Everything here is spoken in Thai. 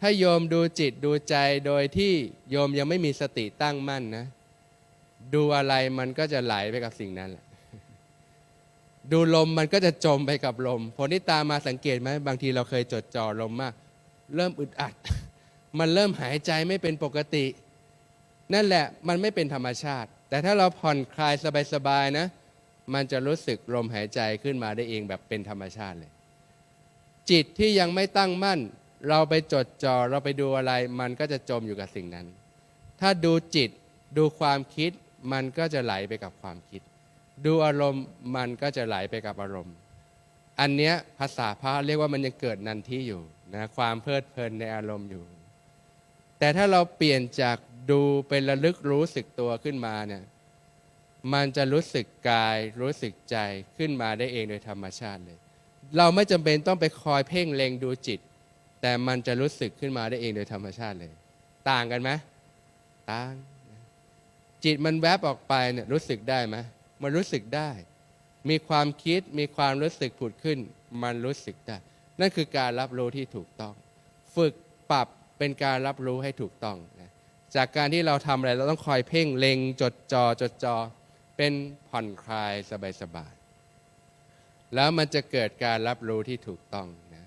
ถ้าโยมดูจิตดูใจโดยที่โยมยังไม่มีสติตั้งมั่นนะ ดูอะไรมันก็จะไหลไปกับสิ่งนั้นแหละดูลมมันก็จะจมไปกับลมผลที่ตามมาสังเกตไหมบางทีเราเคยจดจ่อลมมาก เริ่มอึดอัด มันเริ่มหายใจไม่เป็นปกติ นั่นแหละมันไม่เป็นธรรมชาติ แต่ถ้าเราผ่อนคลายสบายๆนะ มันจะรู้สึกลมหายใจขึ้นมาได้เองแบบเป็นธรรมชาติเลย จิตที่ยังไม่ตั้งมั่น เราไปจดจ่อเราไปดูอะไร มันก็จะจมอยู่กับสิ่งนั้น ถ้าดูจิตดูความคิด มันก็จะไหลไปกับความคิด ดูอารมณ์มันก็จะไหลไปกับอารมณ์ อันเนี้ยภาษาพระเรียกว่ามันยังเกิดนันที่อยู่นะความเพลิดเพลินในอารมณ์อยู่ แต่ถ้าเราเปลี่ยนจากดูเป็นระลึกรู้สึกตัวขึ้นมาเนี่ยมันจะรู้สึกกายรู้สึกใจขึ้นมาได้เองโดยธรรมชาติเลย เราไม่จำเป็นต้องไปคอยเพ่งเล็งดูจิต แต่มันจะรู้สึกขึ้นมาได้เองโดยธรรมชาติเลย ต่างกันไหมต่าง จิตมันแวบออกไปเนี่ยรู้สึกได้ไหมมันรู้สึกได้ มีความคิดมีความรู้สึกผุดขึ้น มันรู้สึกได้ นั่นคือการรับรู้ที่ถูกต้อง ฝึกปรับเป็นการรับรู้ให้ถูกต้องนะจากการที่เราทำอะไรเราต้องคอยเพ่งเล็งจดจอจดจอ เป็นผ่อนคลายสบายๆแล้วมันจะเกิดการรับรู้ที่ถูกต้องนะ